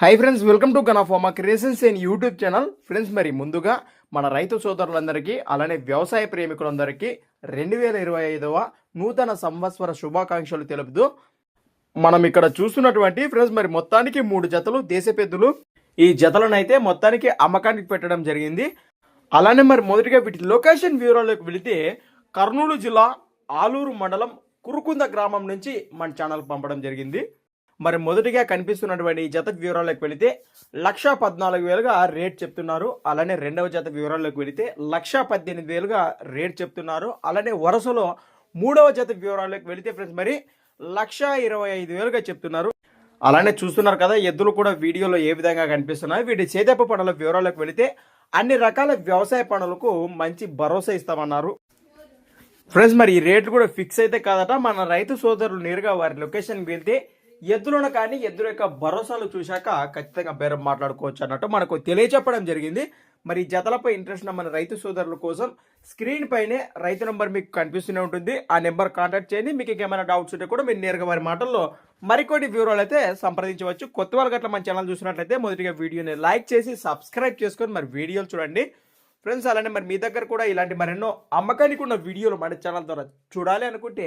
Hi friends welcome to గనాఫామా creations and YouTube channel friends మరి ముందుగా మన రైతు సోదరులందరికీ అలానే వ్యవసాయ ప్రేమికులందరికీ రెండు వేల ఇరవై ఐదవ నూతన సంవత్సర శుభాకాంక్షలు తెలుపుతూ మనం ఇక్కడ చూస్తున్నటువంటి ఫ్రెండ్స్ మరి మొత్తానికి మూడు జతలు దేశ పెద్దలు ఈ జతలను అయితే మొత్తానికి అమ్మకానికి పెట్టడం జరిగింది. అలానే మరి మొదటిగా వీటి లొకేషన్ వివరాలకు వెళితే కర్నూలు జిల్లా ఆలూరు మండలం కురుకుంద గ్రామం నుంచి మన ఛానల్ పంపడం జరిగింది. మరి మొదటిగా కనిపిస్తున్నటువంటి జత వివరాలకు వెళితే లక్ష పద్నాలుగు వేలుగా రేట్ చెప్తున్నారు. అలానే రెండవ జత వివరాలకు వెళితే లక్ష పద్దెనిమిది వేలుగా రేట్ చెప్తున్నారు. అలానే వరుసలో మూడవ జత వివరాలకు వెళితే ఫ్రెండ్స్ మరి లక్ష ఇరవై ఐదు వేలుగా చెప్తున్నారు. అలానే చూస్తున్నారు కదా ఎద్దులు కూడా వీడియోలో ఏ విధంగా కనిపిస్తున్నాయి. వీటి చేతప్ప పనుల వివరాలకు వెళితే అన్ని రకాల వ్యవసాయ పనులకు మంచి భరోసా ఇస్తామన్నారు. ఫ్రెండ్స్ మరి ఈ రేట్లు కూడా ఫిక్స్ అయితే కాదట. మన రైతు సోదరులు నేరుగా వారి లొకేషన్కి వెళ్తే ఎద్దులను కానీ ఎద్దుల యొక్క భరోసాలు చూశాక ఖచ్చితంగా బేరం మాట్లాడుకోవచ్చు అన్నట్టు మనకు తెలియచెప్పడం జరిగింది. మరి జతలపై ఇంట్రెస్ట్ ఉన్న మన రైతు సోదరుల కోసం స్క్రీన్ పైనే రైతు నెంబర్ మీకు కనిపిస్తూనే ఉంటుంది. ఆ నెంబర్ కాంటాక్ట్ చేయండి. మీకు ఇంకేమైనా డౌట్స్ ఉంటే కూడా మీరు నేరుగా వారి మాటల్లో మరికొన్ని వివరాలు అయితే సంప్రదించవచ్చు. కొత్త వాళ్ళకి అట్లా మన ఛానల్ చూసినట్లయితే మొదటిగా వీడియోని లైక్ చేసి సబ్స్క్రైబ్ చేసుకొని మరి వీడియోలు చూడండి. ఫ్రెండ్స్ అలానే మరి మీ దగ్గర కూడా ఇలాంటి మరెన్నో అమ్మకానికి ఉన్న వీడియోలు మన ఛానల్ ద్వారా చూడాలి అనుకుంటే